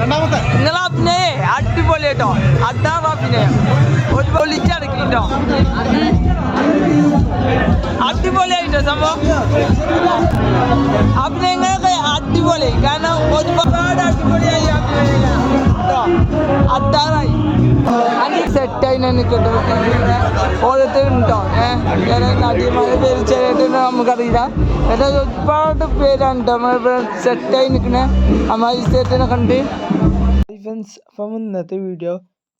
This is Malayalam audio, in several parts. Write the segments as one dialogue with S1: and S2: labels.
S1: രണ്ടാമത്തെ.
S2: നിങ്ങളെ അഭിനയേ അടിപൊളി കേട്ടോ. അതാണ് അഭിനയം ഒരു പൊളിച്ചടക്കി അടിപൊളിയായിട്ടോ സംഭവം? അഭിനയങ്ങളൊക്കെ അടിപൊളി. കാരണം ഒരുപാട് അടിപൊളിയായി അതാറായി. സെറ്റായി ഓരോരുത്തരും കേട്ടോ ഏഹ് നടിമാരെ പേര് ചെറിയ നമുക്കറിയില്ല. എന്നാൽ ഒരുപാട് പേരാണ് നമ്മളിവിടെ സെറ്റായി നിൽക്കണേ അമ്മായി സെറ്റിനെ കണ്ട്. ഫ്രണ്ട്സ് അപ്പം ഇന്നത്തെ വീഡിയോ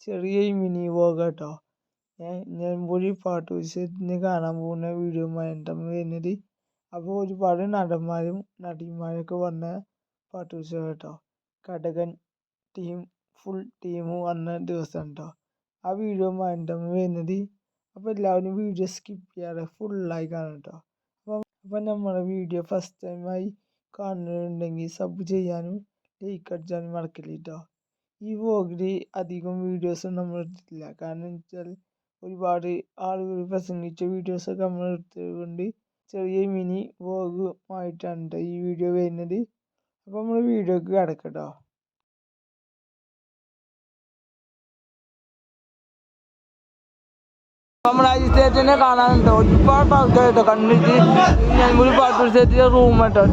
S2: ചെറിയ മിനി വ്ലോഗ് കേട്ടോ ഞാൻ ഒരു പാട്ട് വിഷയത്തിന് കാണാൻ പോകുന്ന വീഡിയോ ആയിട്ടാണ് വരുന്നത്. അപ്പോൾ ഒരുപാട് നടന്മാരും നടിമാരൊക്കെ വന്ന പാട്ട് വിഷയം കേട്ടോ. കടകൻ ടീം ഫുൾ ടീം വന്ന ദിവസം കേട്ടോ. ആ വീഡിയോ ആയിട്ടാണ് വരുന്നത്. അപ്പോൾ എല്ലാവരും വീഡിയോ സ്കിപ്പ് ചെയ്യാതെ ഫുള്ളായി കാണും കേട്ടോ. അപ്പം നമ്മുടെ വീഡിയോ ഫസ്റ്റ് ടൈമായി കാണുന്നുണ്ടെങ്കിൽ സബ് ചെയ്യാനും ലൈക്ക് അടിച്ചാനും മറക്കില്ല കേട്ടോ ഈ വ്ളോഗിൽ അധികം വീഡിയോസ് നമ്മൾ എടുത്തിട്ടില്ല. കാരണം വെച്ചാൽ ഒരുപാട് ആളുകൾ പ്രസംഗിച്ച വീഡിയോസൊക്കെ നമ്മൾ എടുത്തതുകൊണ്ട് ചെറിയ മിനി വ്ലോഗുമായിട്ടാണ് കേട്ടോ ഈ വീഡിയോ വരുന്നത്. അപ്പോൾ നമ്മൾ വീഡിയോക്ക് കിടക്കട്ടോ നമ്മുടെ അജിസ്റ്റേറ്റിനെ കാണാനുണ്ട്? ഒരുപാട് ആൾക്കാരുണ്ട്. കണ്ടിട്ട് ഞാൻ ഒരു പാട്ട് മത്സരത്തിന്റെ റൂം കേട്ടോ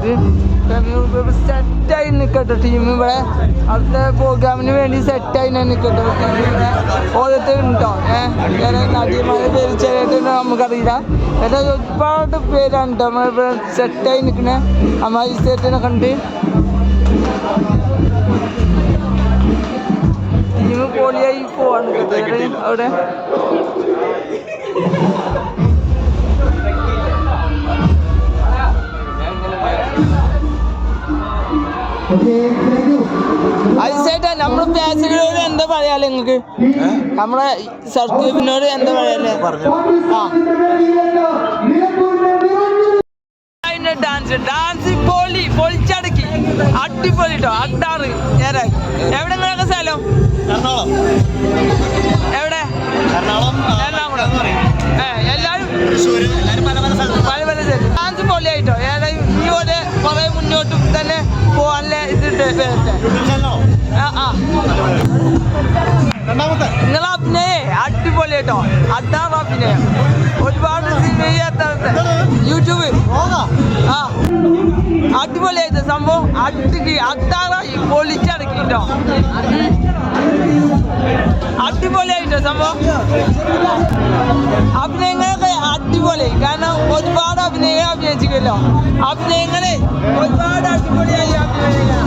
S2: സെറ്റായി നിൽക്കട്ടെ ടീം ഇവിടെ. അടുത്ത പ്രോഗ്രാമിന് വേണ്ടി സെറ്റായി ഞാൻ നിൽക്കട്ടെ ഓരോരുത്തരുണ്ടോ ഏഹ് നടിമാരെ പേര് ചെറിയ നമുക്കറിയില്ല. എന്നാൽ ഒരുപാട് പേരാണ് കേട്ടോ നമ്മളിവിടെ സെറ്റായി നിൽക്കണേ അമ്മായി സെറ്റിനെ കണ്ട്. ടീം പൊളിയായി പോവാണ്. അവിടെ? നമ്മളെ സർക്യൂബിനോട് എന്താ പറയാല്ലേ ഡാൻസ് ഡാൻസ് പൊളി പൊളിച്ചടക്കി. അടിപൊളി അട്ടാറ്. നേരെ. എവിടെ നിങ്ങളൊക്കെ സ്ഥലം? എവിടെ?
S1: എറണാകുളം.
S2: നിങ്ങളെ അഭിനയേ അടിപൊളി കേട്ടോ അതാണ് അഭിനയം ഒരുപാട് സിനിമ യൂട്യൂബ്
S1: പോകാ
S2: ആ അടിപൊളിയായിട്ട് സംഭവം അടിക്ക് അത്താറായി പൊളിച്ചടക്കി കേട്ടോ അടിപൊളിയായിട്ടോ സംഭവം അഭിനയങ്ങളൊക്കെ അടിപൊളി കാരണം ഒരുപാട് അഭിനയം അഭിനയിച്ചില്ലല്ലോ അഭിനയങ്ങളെ ഒരുപാട് അടിപൊളിയായി അഭിനയിക്കാം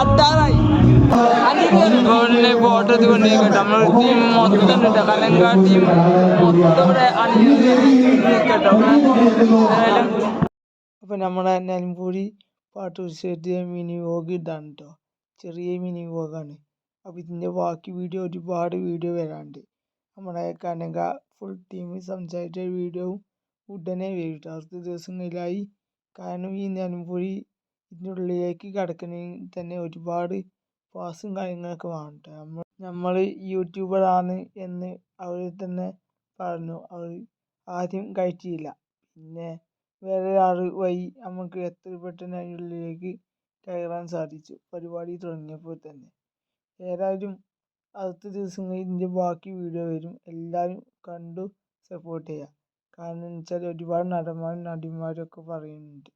S2: അത്താറായി. ഫോട്ടോ കൊണ്ട് കേട്ടോ നമ്മൾ ടീം മൊത്തം കേട്ടോ കലങ്ക ടീം മൊത്തം ഇവിടെ അപ്പൊ നമ്മുടെ നിലമ്പൂരി പാട്ട് ഉത്സവത്തിലെ മിനി വ്ലോഗ് ഇതാണ് കേട്ടോ ചെറിയ മിനി വ്ലോഗാണ് അപ്പോൾ ഇതിന്റെ ബാക്കി വീഡിയോ ഒരുപാട് വീഡിയോ വരാനുണ്ട്. നമ്മുടെ കനക ഫുൾ ടീം സംസാരിച്ച വീഡിയോവും ഉടനെ വരും ട്ടോ. അടുത്ത ദിവസങ്ങളിലായി കാരണം ഈ നിലമ്പൂരി ഇതിന്റെ ഉള്ളിലേക്ക് തന്നെ ഒരുപാട് പാസും കാര്യങ്ങളൊക്കെ വേണം. നമ്മൾ നമ്മൾ യൂട്യൂബറാണ് എന്ന് അവർ തന്നെ പറഞ്ഞു. അവർ ആദ്യം കയറ്റിയില്ല. പിന്നെ വേറെ ഒരാൾ വഴി നമുക്ക് എത്ര പെട്ടെന്ന് അതിനുള്ളിലേക്ക് കയറാൻ സാധിച്ചു. പരിപാടി തുടങ്ങിയപ്പോൾ തന്നെ. ഏതായാലും അടുത്ത ദിവസങ്ങളിൽ ഇതിന്റെ ബാക്കി വീഡിയോ വരും. എല്ലാവരും കണ്ടു സപ്പോർട്ട് ചെയ്യുക. കാരണം എന്ന് വെച്ചാൽ ഒരുപാട് നടന്മാരും നടിമാരും ഒക്കെ പറയുന്നുണ്ട്.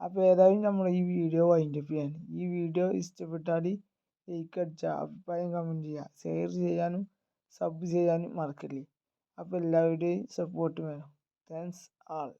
S2: അപ്പോൾ ഏതായാലും നമ്മൾ ഈ വീഡിയോ വൈൻഡപ്പ് ചെയ്യാണ് ഈ വീഡിയോ ഇഷ്ടപ്പെട്ടാൽ ലൈക്ക് അടിച്ചാൽ അഭിപ്രായം കമന്റ് ചെയ്യുക ഷെയർ ചെയ്യാനും സബ് ചെയ്യാനും മറക്കല്ലേ. അപ്പോൾ എല്ലാവരുടെയും സപ്പോർട്ട് വേണം. താങ്ക്സ് ആൾ